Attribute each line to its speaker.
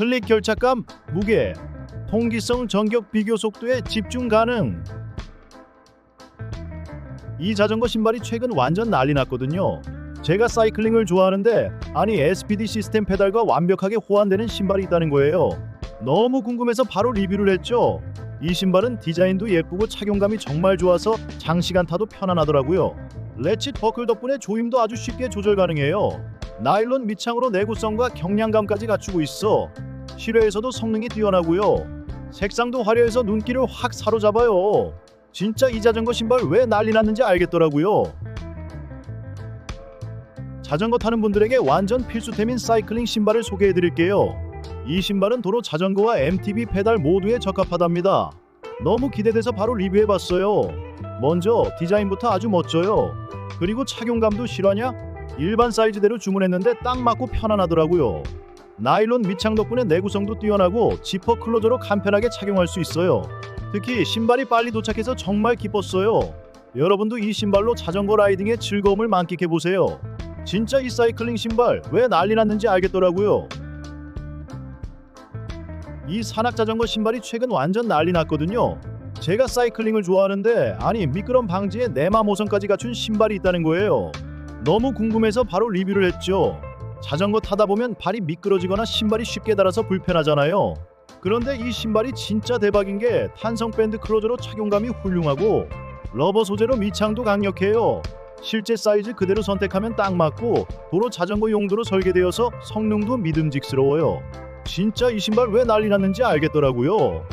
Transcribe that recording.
Speaker 1: 클릭 결착감, 무게, 통기성, 전격 비교 속도에 집중 가능. 이 자전거 신발이 최근 완전 난리 났거든요. 제가 사이클링을 좋아하는데 아니 SPD 시스템 페달과 완벽하게 호환되는 신발이 있다는 거예요. 너무 궁금해서 바로 리뷰를 했죠. 이 신발은 디자인도 예쁘고 착용감이 정말 좋아서 장시간 타도 편안하더라고요. 레칫 버클 덕분에 조임도 아주 쉽게 조절 가능해요. 나일론 밑창으로 내구성과 경량감까지 갖추고 있어 실외에서도 성능이 뛰어나고요. 색상도 화려해서 눈길을 확 사로잡아요. 진짜 이 자전거 신발 왜 난리 났는지 알겠더라고요. 자전거 타는 분들에게 완전 필수템인 사이클링 신발을 소개해 드릴게요. 이 신발은 도로 자전거와 MTB 페달 모두에 적합하답니다. 너무 기대돼서 바로 리뷰해 봤어요. 먼저 디자인부터 아주 멋져요. 그리고 착용감도 실화냐? 일반 사이즈대로 주문했는데 딱 맞고 편안하더라고요. 나일론 밑창 덕분에 내구성도 뛰어나고 지퍼 클로저로 간편하게 착용할 수 있어요. 특히 신발이 빨리 도착해서 정말 기뻤어요. 여러분도 이 신발로 자전거 라이딩의 즐거움을 만끽해 보세요. 진짜 이 사이클링 신발 왜 난리 났는지 알겠더라고요. 이 산악 자전거 신발이 최근 완전 난리 났거든요. 제가 사이클링을 좋아하는데 아니 미끄럼 방지에 내마 모선까지 갖춘 신발이 있다는 거예요. 너무 궁금해서 바로 리뷰를 했죠. 자전거 타다 보면 발이 미끄러지거나 신발이 쉽게 닳아서 불편하잖아요. 그런데 이 신발이 진짜 대박인 게 탄성 밴드 클로저로 착용감이 훌륭하고 러버 소재로 밑창도 강력해요. 실제 사이즈 그대로 선택하면 딱 맞고 도로 자전거 용도로 설계되어서 성능도 믿음직스러워요. 진짜 이 신발 왜 난리 났는지 알겠더라고요.